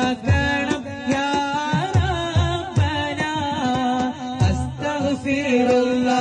ശിഫയാക്കണം യാ റബ്ബനാ അസ്തഗ്ഫിറുല്ലാഹ്